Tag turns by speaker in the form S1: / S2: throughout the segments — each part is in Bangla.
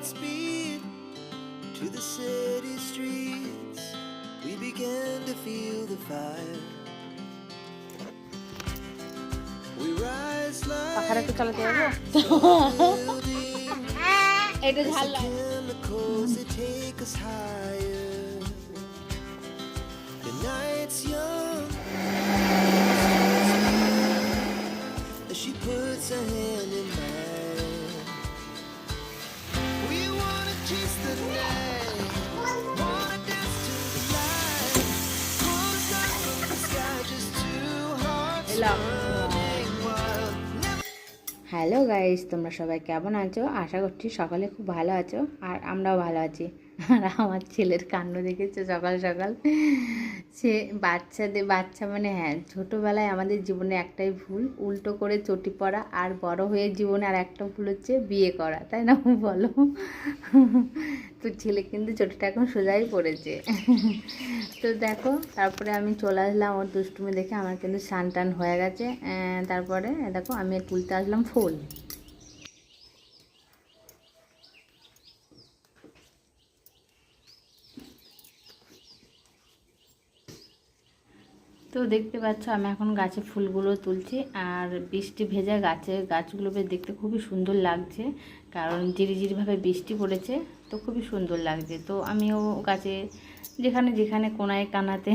S1: Godspeed to the city streets. We began to feel the fire. We rise
S2: পাখাটা
S1: like
S2: একটু চালাতে পারবো
S1: buildings.
S2: এটা
S1: It's
S2: ঝাল
S1: the chemicals that take us higher. The night's young. As she puts her hand in mine.
S2: Hello guys তোমরা সবাই কেমন আছো? আশা করছি সকালে খুব ভালো আছো, আর আমরাও ভালো আছি। আর আমার ছেলের কাণ্ড দেখেছে সকাল সকাল? সে বাচ্চাদের, বাচ্চা মানে হ্যাঁ ছোটোবেলায় আমাদের জীবনে একটাই ভুল, উল্টো করে চটি পড়া আর বড় হয়ে জীবনে আর একটা ভুল হচ্ছে বিয়ে করা, তাই না বলো? তো ছেলে কিন্তু চটিটা এখন সোজাই পড়েছে তো দেখো, তারপরে আমি চলে আসলাম ওর দুষ্টুমি দেখে, আমার কিন্তু স্নান টান হয়ে গেছে। তারপরে দেখো আমি তুলতে আসলাম ফুল দেখতে পাচ্ছ, আমি এখন গাছে ফুলগুলো তুলছি আর বৃষ্টি ভেজা গাছে গাছগুলো বেশ দেখতে খুবই সুন্দর লাগছে, কারণ ঝিরিঝিরিভাবে বৃষ্টি পড়েছে তো খুবই সুন্দর লাগছে। তো আমিও গাছে যেখানে যেখানে কোনায় কানাতে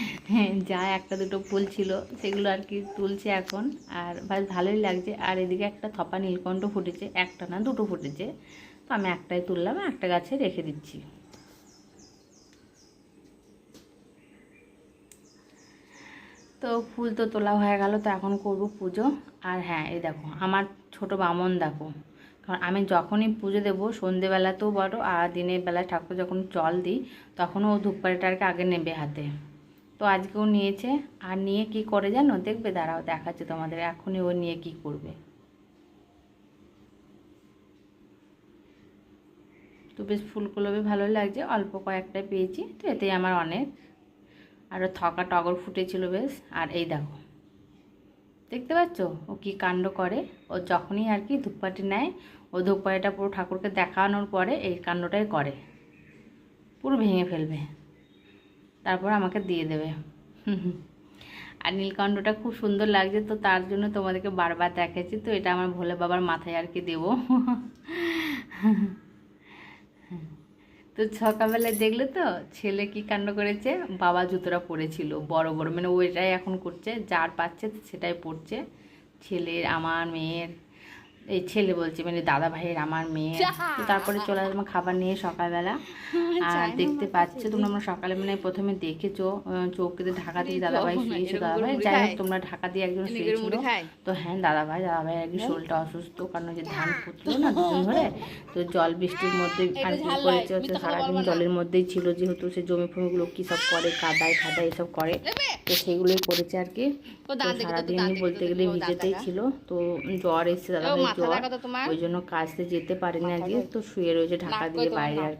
S2: যা একটা দুটো ফুল ছিল সেগুলো আর কি তুলছে এখন। আর বেশ ভালোই লাগছে, আর এদিকে একটা থপা নীলকণ্ঠ ফুটেছে, একটা না দুটো ফুটেছে। তো আমি একটাই তুললাম, একটা গাছে রেখে দিচ্ছি। তো ফুল তো তোলা হয়ে গেল, তো এখন করব পুজো। আর হ্যাঁ এই দেখো, আমার ছোট বামন দেখো। কারণ আমি যখনই পুজো দেবো, সন্ধেবেলাতেও বড়, আর দিনের বেলায় ঠাকুর যখন জল দিই তখনও ও ধূপকাঠিটাকে আগে নেবে হাতে। তো আজকেও নিয়েছে, আর নিয়ে কি করে জানো? দেখবে, দাঁড়াও, দেখাচ্ছে তোমাদের, এখনই ও নিয়ে কি করবে। তো বেশ ফুলগুলো ভালোই লাগছে, অল্প কয়েকটা পেয়েছি, তো এতেই আমার অনেক। আরও থকা টগর ফুটেছিল বেশ, আর এই দেখো। দেখতে পাচ্ছ? ও কি কাণ্ড করে? ও যখনই আর কি ধূপকাঠি নেয়, ও ধূপকাঠিটা পুরো ঠাকুরকে দেখানোর পরে এই কাণ্ডটাই করে। পুরো ভেঙে ফেলবে। তারপর আমাকে দিয়ে দেবে। আর নীলকণ্ঠটা খুব সুন্দর লাগছে, তো তার জন্য তোমাদেরকে বারবার দেখাচ্ছি, তো এটা আমার ভোলে বাবার মাথায় আর কি দেবো। তো সকালবেলায় দেখলে তো ছেলে কি কাণ্ড করেছে? বাবা জুতোটা পরেছিল, বড় বড়। মানে ওইটাই এখন করছে, যার পাচ্ছে সেটাই পড়ছে ছেলের, আমার, মেয়ের। এই ছেলে বলছে মানে দাদা ভাইয়ের আমার মেয়ে। তো তারপরে চলে আসলাম খাবার নিয়ে সকালবেলা। আর দেখতে পাচ্ছ তোমরা আমরা সকালে মানে প্রথমে দেখেছ চৌকিতে ঢাকা দিয়ে দাদা ভাই শুয়েছো দাদা ভাই যাই হোক তোমরা ঢাকা দিয়ে একজন শুয়েছিল। তো হ্যাঁ দাদা ভাই দাদা ভাই একদিন শরীরটা অসুস্থ কারণ যে ধান পুতলো না দুদিন ধরে তো জল বৃষ্টির মধ্যে আর কি করেছে হচ্ছে সারাদিন জলের মধ্যেই ছিল যেহেতু সে জমি ফমিগুলো কি সব করে কাদায় খাদায় এসব করে তো সেগুলোই করেছে আর কি। তো সারাদিনই বলতে গেলে ভিজেতেই ছিল তো জ্বর এসছে দাদা ভাই জ্বর ওই জন্য কাজতে যেতে পারেনি আজকে তো শুয়ে রয়েছে ঢাকা দিয়ে বাইরে আর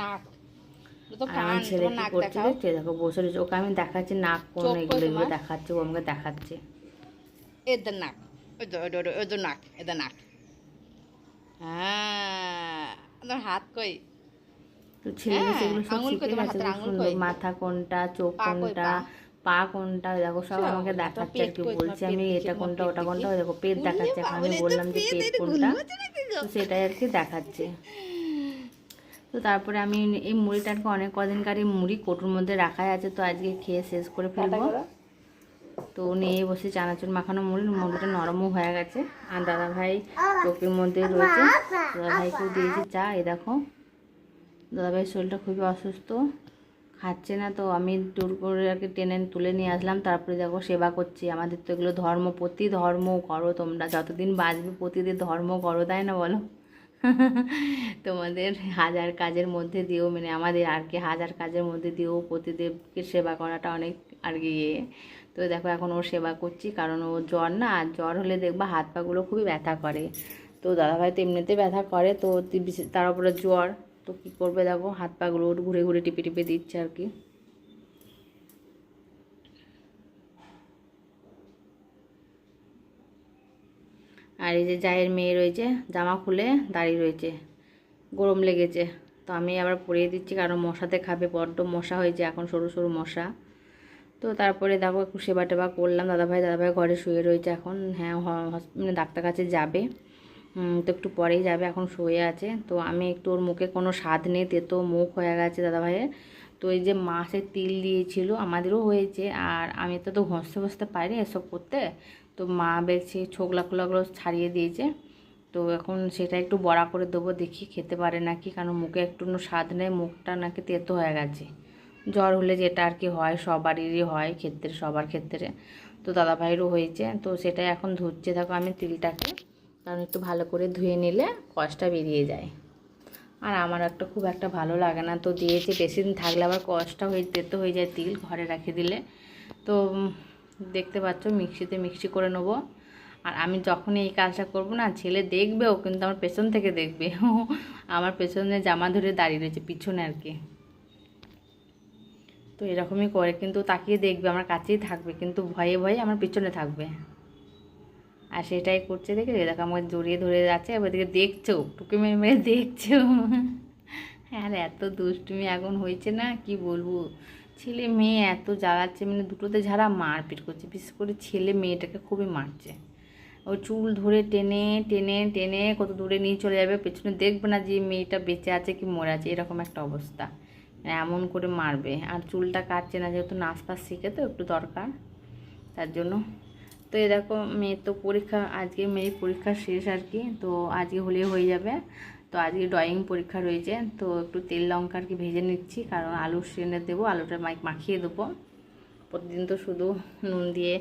S3: নাক।
S2: আমার ছেলে কি করছে দেখছে দেখো বসে রয়েছে। ওকে আমি দেখাচ্ছি নাক কোন এগুলো এগুলো দেখাচ্ছে ও আমাকে দেখাচ্ছে।
S3: এদের নাক ওদের ওদের ওদের নাক এদের নাক। হ্যাঁ হাত কই?
S2: তো ছেলে
S3: হ্যাঁ,
S2: সেগুলো সব শিখে গেছে
S3: হাতের
S2: খুব
S3: আঙুল
S2: সুন্দর। মাথা কোনটা চোখ কোনটা?
S3: পা?
S2: কোনটা দেখো সব
S3: সব,
S2: আমাকে দেখাচ্ছে আর কি বলছে আমি এটা কোনটা ওটা কোনটা
S3: দেখি।
S2: দেখো পেট দেখাচ্ছে এখন আমি বললাম যে পেট কোনটা? তো সেটাই আর কি দেখাচ্ছে। তো তারপরে আমি এই মুড়িটাকে অনেক কদিনকার এই মুড়ি কোটোর মধ্যে রাখাই আছে তো আজকে খেয়ে শেষ করে ফেলব। তো নিয়ে বসে চানাচুর মাখানো মুড়ি মুড়িটা নরমও হয়ে গেছে। আর দাদা ভাই চোখের মধ্যে রয়েছে দাদা ভাইকেও দিয়েছি চা এই দেখো। দাদা ভাইয়ের শরীরটা খুবই অসুস্থ। খাচ্ছে না তো। আমি জোর করে আর কি টেনে তুলে নিয়ে আসলাম। তারপরে দেখো সেবা করছি। আমাদের তো এগুলো ধর্ম, প্রতি ধর্ম করো তোমরা। যতদিন বাঁচবে, প্রতিদিন ধর্ম করো, তাই না বলো? তোমাদের হাজার কাজের মধ্যে দিয়েও মানে আমাদের আর কি হাজার কাজের মধ্যে দিয়েও প্রতিদেবকে সেবা করাটা অনেক আর কি ইয়ে। তো দেখো এখন ওর সেবা করছি। কারণ ও জ্বর না, আর জ্বর হলে দেখবা হাত পাগুলো খুবই ব্যথা করে। তো দাদাভাই তো এমনিতে ব্যথা করে, তো তার উপরে জ্বর। তো কী করবে দেখো, হাত পাগুলো ওর ঘুরে ঘুরে টিপে টিপে দিচ্ছে আর কি। আর এই যে জায়ের মেয়ে রয়েছে, জামা খুলে দাঁড়িয়ে রয়েছে, গরম লেগেছে। তো আমি আবার পরিয়ে দিচ্ছি, কারণ মশাতে খাবে, বড্ড মশা হয়েছে, এখন সরু সরু মশা। তো তারপরে দেখো একটু সেবা টেবা করলাম, দাদাভাই দাদাভাই ঘরে শুয়ে রয়েছে এখন হ্যাঁ মানে ডাক্তার কাছে যাবে। তো একটু পরেই যাবে, এখন শুয়ে আছে। তো আমি একটু ওর মুখে কোনো স্বাদ নেই, তেতো মুখ হয়ে গেছে দাদাভাইয়ের। তো এই যে মাছের তিল দিয়েছিল, আমাদেরও হয়েছে। আর আমি তো তো ঘষতে ঘষতে পারি এসব করতে। তো মা বেছে ছোকলা খোলাগুলো ছাড়িয়ে দিয়েছে। তো এখন সেটা একটু বড়া করে দেবো, দেখি খেতে পারে নাকি। কারণ মুখে একটু স্বাদ নেই, মুখটা নাকি তেতো হয়ে গেছে। জ্বর হলে যেটা আর কি হয়, সবারই হয়, ক্ষেত্রে, সবার ক্ষেত্রে। তো দাদা ভাইয়েরও হয়েছে। তো সেটাই এখন ধুচ্ছে থাকো আমি তিলটাকে। কারণ একটু ভালো করে ধুয়ে নিলে কষটা বেরিয়ে যায়। আর আমার একটা খুব একটা ভালো লাগে না। তো দিয়েছি বেশি দিন থাকলে আবার কষটা হয়ে তেতো হয়ে যায় তিল ঘরে রেখে দিলে। তো দেখতে পাচ্ছ, মিক্সিতে মিক্সি করে নেব। আর আমি যখন এই কাজটা করব না, ছেলে দেখবেও, কিন্তু আমার পেছন থেকে দেখবে। আমার পেছনে জামা ধরে দাঁড়িয়ে রয়েছে, পিছনে আর কি। তো এরকমই করে, কিন্তু তাকিয়ে দেখবে, আমার কাছেই থাকবে, কিন্তু ভয়ে ভয়ে আমার পিছনে থাকবে। আর সেটাই করছে দেখে দেখো আমাকে জড়িয়ে ধরে যাচ্ছে, এবার দিকে দেখছ টুকে মেরে মেরে দেখছ। হ্যাঁ আর এত দুষ্টুমি এখন হয়েছে না, কি বলব? ছেলে মেয়ে এত জ্বালাচ্ছে মানে দুটোতে যারা মারপিট করছে, বিশেষ করে ছেলে মেয়েটাকে খুবই মারছে। ও চুল ধরে টেনে টেনে টেনে কত দূরে নিয়ে চলে যাবে, পেছনে দেখবে না যে মেয়েটা বেঁচে আছে কি মরে আছে, এরকম একটা অবস্থা। মানে এমন করে মারবে, আর চুলটা কাটছে না, যেহেতু নাচ ফাচ শিখে তো একটু দরকার, তার জন্য তো এ দেখো মেয়ের তো পরীক্ষা, আজকে মেয়ের পরীক্ষা শেষ আর কি, তো আজকে হলে হয়ে যাবে। তো আজকে ড্রয়িং পরীক্ষা রয়েছে, তো একটু তেল লঙ্কা আর কি ভেজে নিচ্ছি, কারণ আলু সেনে দেবো, আলুটা মাইক মাখিয়ে দেবো। প্রতিদিন তো শুধু নুন দিয়ে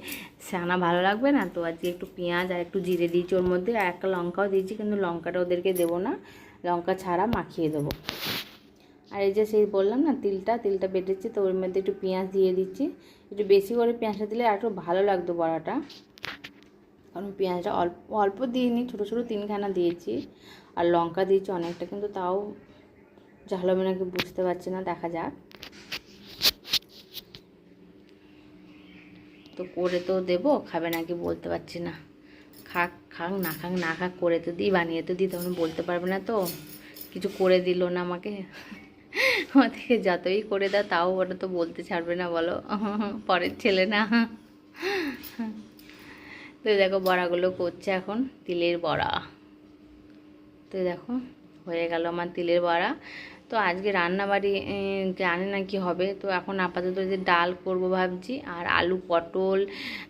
S2: ছানা ভালো লাগবে না, তো আজকে একটু পেঁয়াজ আর একটু জিরে দিয়েছি ওর মধ্যে, আর একটা লঙ্কাও দিয়েছি, কিন্তু লঙ্কাটা ওদেরকে দেবো না, লঙ্কা ছাড়া মাখিয়ে দেবো। আর এই যে সেই বললাম না, তিলটা তিলটা বেটেছি, তো ওর মধ্যে একটু পেঁয়াজ দিয়ে দিচ্ছি একটু বেশি করে পেঁয়াজটা দিলে আর একটু ভালো লাগতো বড়াটা। কারণ পেঁয়াজটা অল্প অল্প দিইনি, ছোটো ছোটো তিনখানা দিয়েছি। আর লঙ্কা দিয়েছি অনেকটা, কিন্তু তাও ঝাল হবে নাকি বুঝতে পারছি না, দেখা যাক। তো করে তো দেবো, খাবে নাকি বলতে পারছি না। খাক খাক, না খাক না খাক, করে তো দিই, বানিয়ে তো দিই, তখন বলতে পারবে না তো। কিছু করে দিল না আমাকে। ওদেরকে যতই করে দাও, তাও ওটা তো বলতে ছাড়বে না, বলো। পরের ছেলে না। তো দেখো বড়াগুলো করছে এখন তিলের বড়া। তো দেখো, হয়ে গেল আমার তিলের বড়া। তো আজকে রান্নাবাড়ি জানি না কি হবে। তো এখন আপাতত যে ডাল করব ভাবছি, আর আলু পটল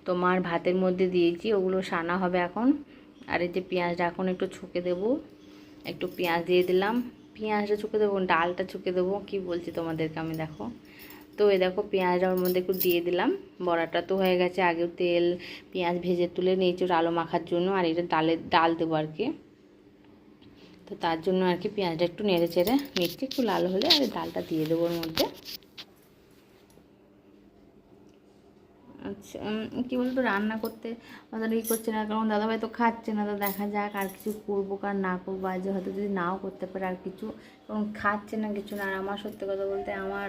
S2: তোমার ভাতের মধ্যে দিয়েছি, ওগুলো সানা হবে এখন। আর এই যে পেঁয়াজটা এখন একটু ছুকে দেবো। একটু পেঁয়াজ দিয়ে দিলাম। পেঁয়াজটা চুকে দেবো, ডালটা চুকে দেবো, কি বলছি তোমাদেরকে আমি দেখো। তো এ দেখো পেঁয়াজটা ওর মধ্যে একটু দিয়ে দিলাম, বড়াটা তো হয়ে গেছে, আগেও তেল, পেঁয়াজ ভেজে তুলে নিয়েছি ওর আলো মাখার জন্য, আর এটা ডালে, ডাল দেবো আর কি। তো তার জন্য আর কি পেঁয়াজটা একটু নেড়ে চেড়ে নিচ্ছি, একটু লাল হলে আর ডালটা দিয়ে দেবো ওর মধ্যে। আচ্ছা কী বলতো, রান্না করতে অতটা ই করছে না, কারণ দাদাভাই তো খাচ্ছে না, তো দেখা যাক আর কিছু করব কার না করব, আজ হয়তো যদি নাও করতে পারে আর কিছু, কারণ খাচ্ছে না কিছু না, আর আমার সত্যি কথা বলতে আমার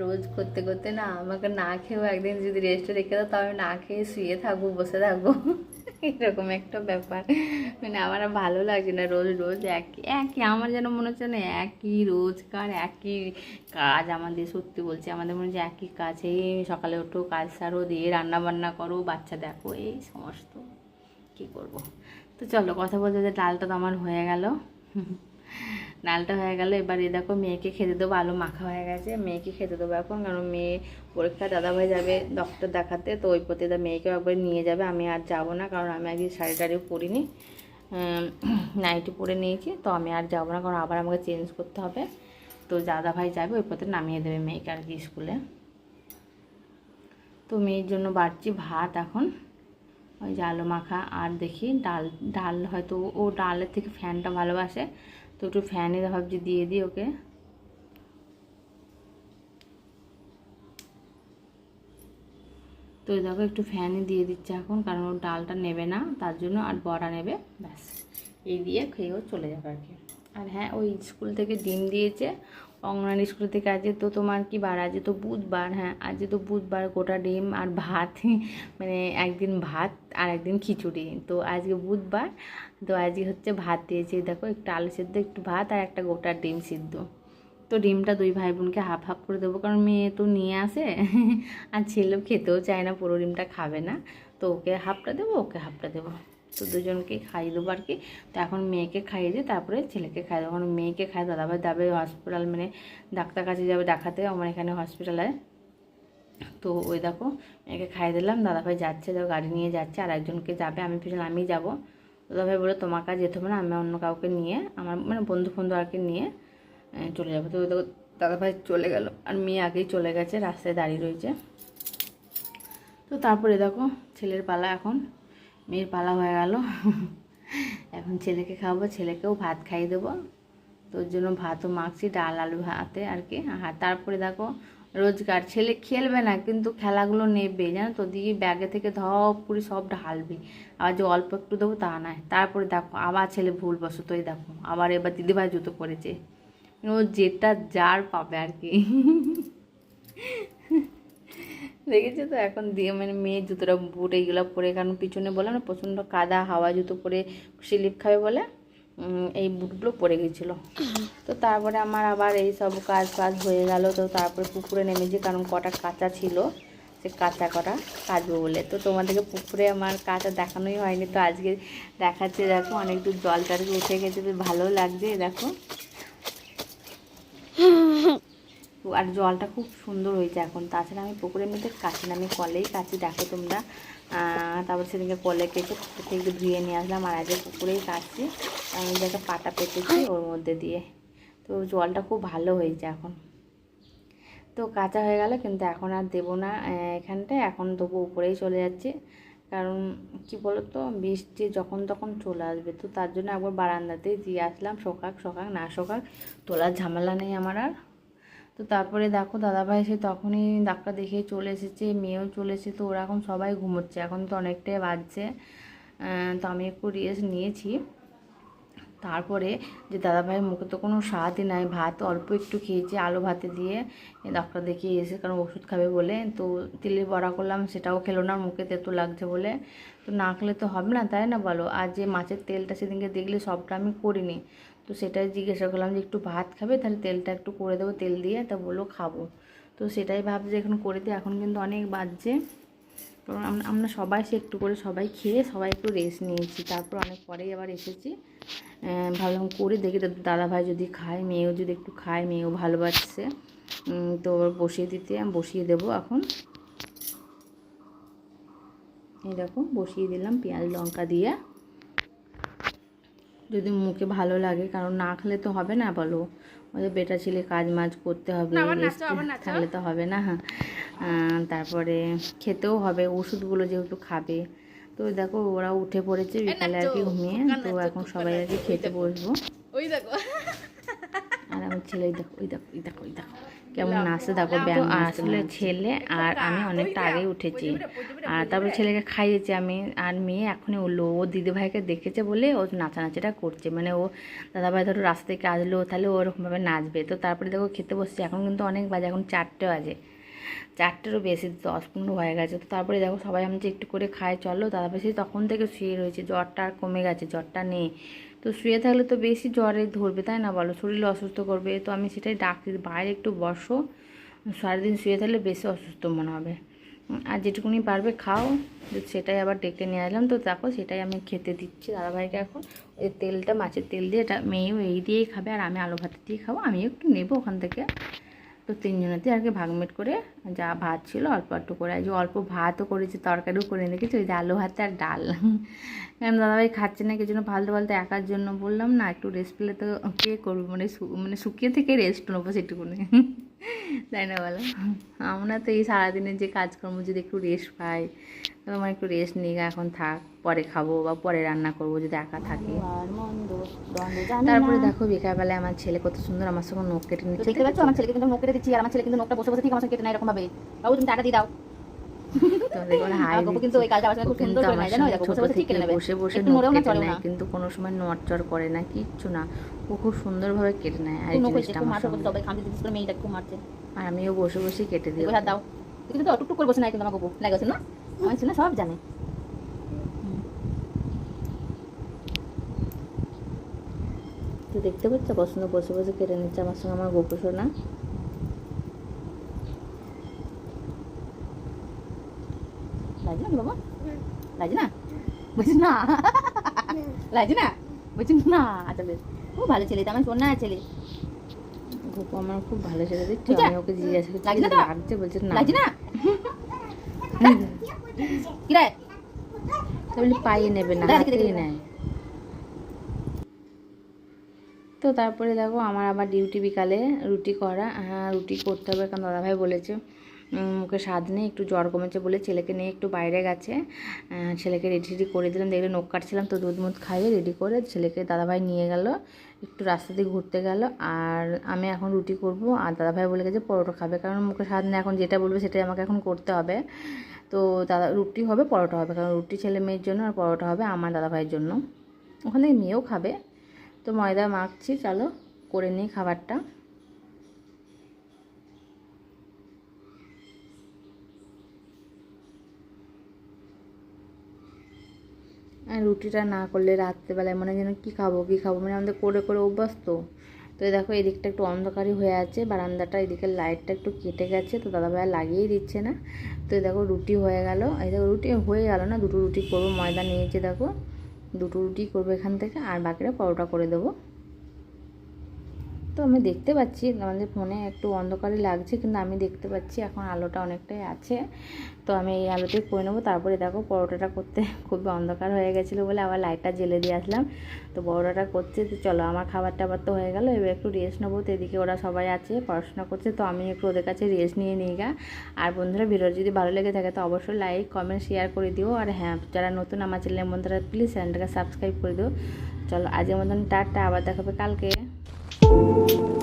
S2: রোজ করতে করতে না আমাকে না খেয়েও একদিন যদি রেস্টে রেখে দাও আমি না খেয়ে শুয়ে থাকব, বসে থাকব। এরকম একটা ব্যাপার। মানে আমার আর ভালো লাগছে না রোজ রোজ একই একই। আমার যেন মনে হচ্ছে না একই রোজকার, একই কাজ আমাদের। সত্যি বলছি, আমাদের মনে হচ্ছে একই কাজ। এই সকালে ওঠো কাজ সারো, দিয়ে রান্না বান্না করো, বাচ্চা দেখো, এই সমস্ত। কী করব? তো চলো, কথা বলতে যে ডালটা তো আমার হয়ে গেল। ডালটা হয়ে গেল, এবার এ দেখো মেয়েকে খেতে দেবো, আলু মাখা হয়ে গেছে, মেয়েকে খেতে দেবো এখন, কারণ মেয়ে পরীক্ষা দাদাভাই যাবে ডক্টর দেখাতে, তো ওই প্রতি মেয়েকেও একবার নিয়ে যাবে, আমি আর যাব না, কারণ আমি আগে শাড়ি টাড়িও পরিনি নাইটি পরে নিয়েছি, তো আমি আর যাব না, কারণ আবার আমাকে চেঞ্জ করতে হবে, তো দাদাভাই যাবে, ওই পথে নামিয়ে দেবে মেয়েকে আর কি স্কুলে। তো মেয়ের জন্য বাড়ছি ভাত এখন, ওই যে আলু মাখা, আর দেখি ডাল ডাল হয়তো ও ডালের থেকে ফ্যানটা ভালোবাসে তো একটু ফ্যানে ভাবছি দিয়ে দিই ওকে। তো দেখো একটু ফ্যানে দিয়ে দিচ্ছে এখন, কারণ ওর ডালটা নেবে না, তার জন্য আর বড়া নেবে, ব্যাস। এই দিয়ে খেয়েও চলে যাবে আর কি। আর হ্যাঁ ওই স্কুল থেকে ডিম দিয়েছে অঙ্গনারী স্কুল থেকে আজকে তো তোমার কি বার? আজকে তো বুধবার হ্যাঁ আজকে তো বুধবার গোটা ডিম আর ভাত মানে একদিন ভাত আর একদিন খিচুড়ি। তো আজকে বুধবার, তো আজকে হচ্ছে ভাত দিয়েছি। দেখো, একটু আলু সেদ্ধ, একটু ভাত আর একটা গোটা ডিম সিদ্ধ। তো ডিমটা দুই ভাই বোনকে হাফ হাফ করে দেবো, কারণ মেয়ে তো নিয়ে আসে, আর ছেলেও খেতেও চায় না, পুরো ডিমটা খাবে না। তো ওকে হাফটা দেবো, ওকে হাফটা দেবো। তো দুজনকে খাইয়ে দেবো আর কি। তো এখন মেয়েকে খাইয়ে দিয়ে তারপরে ছেলেকে খাইয়ে দেবো। কারণ মেয়েকে খাই দাদাভাই যাবে হসপিটাল মানে ডাক্তার কাছে যাবে দেখাতে, আমার এখানে হসপিটালে তো ওই দেখো, মেয়েকে খাইয়ে দিলাম, দাদাভাই যাচ্ছে, দেখো গাড়ি নিয়ে যাচ্ছে, আর একজনকে যাবে, আমি পিছনে আমি যাব। দাদাভাই বলে তোমার কাছে যেতে হবে না, আমি অন্য কাউকে নিয়ে, আমার মানে বন্ধু বন্ধু আর কি নিয়ে চলে যাব। তো ওই দেখো, দাদাভাই চলে গেল, আর মেয়ে আগেই চলে গেছে, রাস্তায় দাঁড়িয়ে রয়েছে। তো তারপরে দেখো, ছেলের পালা এখন। মেয়ের পালা হয়ে গেল। এখন ছেলেকে খাওয়াবো ছেলেকেও ভাত খাইয়ে দেবো। তোর জন্য ভাতও মাখছি, ডাল, আলু ভাতে আর কি। আর তারপরে দেখো, রোজগার। ছেলে খেলবে না, কিন্তু খেলাগুলো নেবে। জানো তো, দিয়ে ব্যাগে থেকে ধপ করে সব ঢালবে। আবার যে অল্প একটু দেবো তা নয়। তারপরে দেখো, আবার ছেলে ভুল বসতই দেখো, আবার এবার দিদিভাই জুতো পরেছে। ও যেটা যার পাবে আর কি। দেখেছ তো এখন দিয়ে মানে মেয়ে জুতোটা বুট এইগুলো পরে, কারণ পিছনে বললাম না, প্রচণ্ড কাদা, হাওয়া জুতো পরে স্লিপ খাবে বলে এই বুটগুলো পরে গেছিল। তো তারপরে আমার আবার এই সব কাজ ফাজ হয়ে গেল, তো তারপরে পুকুরে নেমেছি, কারণ কটা কাঁচা ছিল, সে কাঁচা কটা কাচবো বলে। তো তোমাদেরকে পুকুরে আমার কাঁচা দেখানোই হয়নি, তো আজকে দেখাচ্ছে, দেখো অনেক দূর জল টারকে উঠে গেছে বেশ ভালো লাগছে, দেখো তো আর জলটা খুব সুন্দর হয়েছে এখন। তাছাড়া আমি পুকুরের মধ্যে কাছি আমি কলেই কাছি দেখো তোমরা। তারপর সেদিনকে কলে কেটে পুকুর থেকে ধুয়ে নিয়ে আসলাম আর আজকে পুকুরেই কাটছি। আমি একটা পাটা পেতেছি ওর মধ্যে দিয়ে। তো জলটা খুব ভালো হয়েছে এখন। তো কাঁচা হয়ে গেল, কিন্তু এখন আর দেবো না এখানটায়। এখন তবু উপরেই চলে যাচ্ছে। কারণ কি বলতো, বৃষ্টি যখন তখন চলে আসবে। তো তার জন্য একবার বারান্দাতেই দিয়ে আসলাম, শোকাক শোকাক, না শোকাক, তোলার ঝামেলা নেই আমার আর। তো তারপরে দেখো দাদাভাই সে তখনই ডাক্তার দেখে চলে এসেছে, মেয়েও চলে এসেছে, তো ওরা এখন সবাই ঘুমোচ্ছে। এখন তো অনেকটাই বাজছে তো আমি একটু রেস্ট নিয়েছি। তারপরে যে দাদাভাইয়ের মুখে তো কোনো স্বাদই নাই, ভাত অল্প একটু খেয়েছি, আলু ভাতে দিয়ে ডাক্তার দেখিয়ে এসে কারণ ওষুধ খাবে বলে, তো তিলের বড়া করলাম, সেটাও খেলো না, মুখে তেতো লাগছে বলে। তো না খেলে তো হবে না, তাই না বলো? আর যে মাছের তেলটা সেদিনকে দেখলে সবটা আমি করিনি। তো সেটাই জিজ্ঞাসা করলাম যে, একটু ভাত খাবে? তাহলে তেলটা একটু করে দেবো, তেল দিয়ে তা বলল খাব। তো সেটাই ভাবছি এখন করে দিই। এখন কিন্তু অনেক বাজছে। কারণ আমরা সবাই সে একটু করে সবাই খেয়ে সবাই একটু রেস্ট নিয়েছি। তারপর অনেক পরেই আবার এসেছি। ভাবলাম করে, দেখি তো দাদা ভাই যদি খায়, মেয়েও যদি একটু খায়, মেয়েও ভালোবাসছে। তো বসিয়ে দিতে, আমি বসিয়ে দেবো এখন। এই দেখো, বসিয়ে দিলাম পেঁয়াজ লঙ্কা দিয়ে। যদি মুখে ভালো লাগে কারণ না খেলে তো হবে না বলো। ওদের বেটা ছেলে কাজ মাজ করতে হবে থাকলে তো হবে না। তারপরে খেতেও হবে ওষুধগুলো যেহেতু খাবে। তো দেখো ওরা উঠে পড়েছে বিকালে আর কি ঘুমিয়ে। তো এখন সবাই আর কি খেতে বসবো।
S3: ওই দেখো।
S2: আর আমার ছেলে দেখো ওই দেখো ওই দেখো ওই দেখো। কেমন নাচতে দেখো ব্যায়াম আসলে ছেলে আর আমি অনেকটা আগেই উঠেছি। আর তারপরে ছেলেকে খাইয়েছি আমি আর মেয়ে এখনই উঠল। ও দিদিভাইকে দেখেছে বলে ও নাচানাচিটা করছে। মানে ও দাদাভাই ধরো রাস্তা থেকে আসলো তাহলে ও ওরকমভাবে নাচবে। তো তারপরে দেখো খেতে বসছে। এখন কিন্তু অনেক বাজে এখন চারটে বাজে। চারটেরও বেশি দশ পনেরো হয়ে গেছে। তো তারপরে দেখো সবাই আমি যে একটু করে খায় চলো দাদা বেশি তখন থেকে শুয়ে রয়েছে। জ্বরটা আর কমে গেছে জ্বরটা নেই। তো শুয়ে থাকলে তো বেশি জ্বরে ধরবে, তাই না বলো? শরীর অসুস্থ করবে, তো আমি সেটাই ডাকছি বাইরে একটু বসো। সারাদিন শুয়ে থাকলে বেশি অসুস্থ মনে হবে। আর যেটুকুনি পারবে খাও সেটাই আবার ডেকে নিয়ে আসলাম। তো দেখো, সেটাই আমি খেতে দিচ্ছি দাদাভাইকে এখন। ওই তেলটা, মাছের তেল দিয়ে এটা মেয়েও এই দিয়েই খাবে, আর আমি আলু ভাতে দিয়ে খাব। আমি একটু নেব ওখান থেকে। তো তিনজনেতে আর কি ভাগমেট করে যা ভাত ছিল অল্প একটু করে যে অল্প ভাতও করেছি, তরকারিও করে দেখেছি ওই যে আলু ভাতে আর ডাল। কারণ দাদাভাই খাচ্ছে না, কিছু ফালতু ফালতু একার জন্য বললাম, না, একটু রেস্ট পেলে তো কে করব? মানে মানে শুকিয়ে থেকে রেস্ট নেব সেটুকুনি। তাই না বলো? আমরা তো এই সারাদিনের যে কাজকর্ম, যদি একটু রেস্ট পাই তো আমার একটু রেস্ট নিয়ে এখন থাক পরে খাব বা পরে রান্না করব যদি একা থাকি। তারপরে দেখো বিকালবেলায় আমার ছেলে কত সুন্দর আমার সঙ্গে নখ কেটে নিচ্ছে।
S3: দেখতে পাচ্ছ? আমার ছেলেকে কিন্তু নখ কেটে দিচ্ছি আর আমার ছেলে কিন্তু নখটা বসে বসে ঠিক আমার সাথে কেটে নেয় এরকম ভাবে বাবু তুমি টাটা দিয়ে দাও। কিন্তু সঙ্গে না, না।
S2: কোনো সময় নড়চড় করে না কিচ্ছু না। ও খুব সুন্দরভাবে কেটে নেয় আর সঙ্গে। আর আমিও বসে বসে কেটে দিই
S3: দাও। কিন্তু করে বসে নাই কিন্তু আমার গপু। লাগছে না? আমার শোনা সব জানে।
S2: তো দেখতে পাচ্ছ পছন্দ বসে বসে কেটে নিচ্ছে আমার সঙ্গে আমার গোপু সোনা।
S3: লাগছে না বাবা লাগছে না? না। লাগছে না? বুঝিস না আচ্ছা বেশ। খুব ভালো ছেলে আমার সোনা ছেলে।
S2: গোপু আমার খুব ভালো ছেলে দিচ্ছে আমি ওকে জিজ্ঞাসা করছি
S3: লাগছে
S2: লাগছে? বলছে না।
S3: লাগছে না?
S2: বলি নেবে না হাতেই নেয়। তো তারপরে দেখো আমার আবার ডিউটি বিকালে রুটি করা। হ্যাঁ রুটি করতে হবে কারণ দাদাভাই বলেছে মুখে স্বাদ নেই একটু জ্বর কমেছে বলে ছেলেকে নিয়ে একটু বাইরে গেছে। ছেলেকে রেডি রেডি করে দিলাম দেখলে নখ কাটছিলাম তো দুধ মুধ খাইয়ে রেডি করে ছেলেকে দাদাভাই নিয়ে গেল একটু রাস্তা দিয়ে ঘুরতে গেল। আর আমি এখন রুটি করব আর দাদাভাই বলে গেছে পরোটা খাবে কারণ মুখে স্বাদ নেই এখন যেটা বলবে সেটাই আমাকে এখন করতে হবে। তো দাদা, রুটি হবে, পরোটা হবে। কারণ রুটি ছেলে মেয়ের জন্য আর পরোটা হবে আমার দাদাভাইয়ের জন্য। ওখানে মেয়েও খাবে। তো ময়দা মাখছি, চলো করে নিই খাবারটা। আর রুটিটা না করলে রাত্রেবেলায় মনে যেন কী খাব কী খাব? মানে আমাদের করে করে অভ্যাস তো দেখো, এদিকটা একটু অন্ধকারই হয়ে আছে। বারান্দাটা এদিকে লাইটটা একটু কেটে গেছে। তো দাদাভাই আর লাগিয়েই দিচ্ছে না। তো দেখো রুটি হয়ে গেল। এই দেখো রুটি হয়ে গেল না, দুটো রুটি করব, ময়দা নিয়েছে দেখো। দুটো রুটি করব এখান থেকে, আর বাকিটা পরোটা করে দেবো। তো আমি দেখতে পাচ্ছি, আমাদের ফোনে একটু অন্ধকারই লাগছে কিন্তু আমি দেখতে পাচ্ছি এখন আলোটা অনেকটাই আছে। তো আমি এই আলোতেই করে নেব। তারপরে দেখো পরোটাটা করতে খুবই অন্ধকার হয়ে গেছিল বলে আবার লাইটটা জ্বেলে দিয়ে আসলাম। তো পরোটাটা করছে তো চলো, আমার খাবার টাবার তো হয়ে গেলো। এবার একটু রেস্ট নেব। তো এদিকে ওরা সবাই আছে, পড়াশোনা করছে, তো আমি একটু ওদের কাছে রেস্ট নিয়ে নিই গা। আর বন্ধুরা ভিডিও যদি ভালো লেগে থাকে তো অবশ্যই লাইক কমেন্ট শেয়ার করে দিও। আর হ্যাঁ যারা নতুন আমার চ্যানেলের বন্ধুরা প্লিজ চ্যানেলটাকে সাবস্ক্রাইব করে দিও। চলো, আজকের মতন টাটা, আবার দেখাবে কালকে। Thank you.